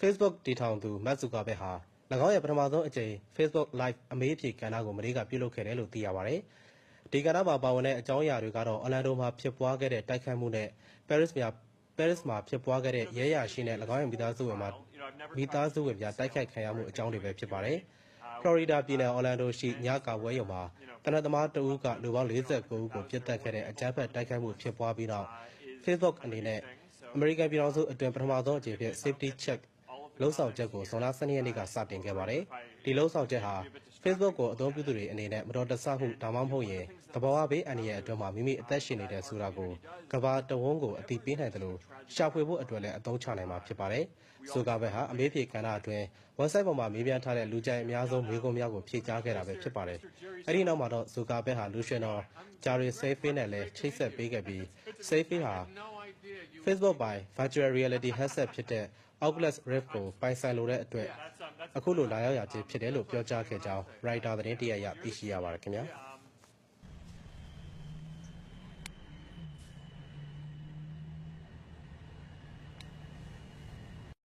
Facebook တည်ထောင်သူမတ်ဇူကာဘက်ဟာ၎င်းရဲ့ပထမဆုံးအကြိမ် Facebook Live အမေးအဖြေကဏ္ဍကိုမနေ့ကပြုလုပ်ခဲ့တယ်လို့သိရပါတယ်။ဒီကဏ္ဍမှာပါဝင်တဲ့အကြောင်းအရာတွေကတော့အော်လန်ဒိုမှာဖြစ်ပွားခဲ့တဲ့တိုက်ခိုက်မှုနဲ့ Paris မှာ Paris မှာဖြစ်ပွားခဲ့တဲ့ရဲရရှိနဲ့၎င်းရဲ့မိသားစုဝင်မှာမိသားစုဝင်များတိုက်ခိုက်ခံရမှုအကြောင်းတွေပဲဖြစ်ပါတယ်။ Florida ပြည်နယ်အော်လန်ဒိုရှိညကာဝဲရုံမှာတနက်သမားတဦးကလူပေါင်း49ဦးကိုပြစ်တက်ခဲ့တဲ့အကြမ်းဖက်တိုက်ခိုက်မှုဖြစ်ပွားပြီးနောက် Facebook အနေနဲ့အမေရိကန်ပြည်ထောင်စုအတွင်းပထမဆုံးအကြိမ်ဖြစ် Safety Check လုံဆောင်ချက်ကိုဇွန်လ12ရက်နေ့ကစတင်ခဲ့ပါတယ်။ဒီလုံဆောင်ချက်ဟာ Facebook ကိုအသုံးပြုသူတွေအနေနဲ့မတော်တဆမှုဒါမှမဟုတ်ရင်သဘောအဘေးအန္တရာယ်အတွင်းမှာမိမိအသက်ရှင်နေတဲ့ဆိုတာကိုကဘာတဝန်းကိုအတိပေးနိုင်တယ်လို့ရှာဖွေဖို့အတွက်လည်းအသုံးချနိုင်မှာဖြစ်ပါတယ်။ဆိုကာဘက်ဟာအမေးဖြေကဏ္ဍအတွင်း website ပေါ်မှာမေးမြန်းထားတဲ့လူကြိုက်အများဆုံးမေးခွန်းများကိုဖြေကြားခဲ့တာပဲဖြစ်ပါတယ်။အဲဒီနောက်မှာတော့ဆိုကာဘက်ဟာလူရှင်တော်ဂျာရီဆေးဖေးနဲ့လည်းချိတ်ဆက်ပေးခဲ့ပြီးဆေးဖေးဟာ Facebook ပိုင် Virtual Reality Headset ဖြစ်တဲ့ Oculus Rift ကိုပိုင်ဆိုင်လိုတဲ့အတွက်အခုလိုလာရောက်ရခြင်းဖြစ်တယ်လို့ပြောကြားခဲ့ကြောင်း Writer သတင်းတရရသိရှိရပါတယ်ခင်ဗျာ။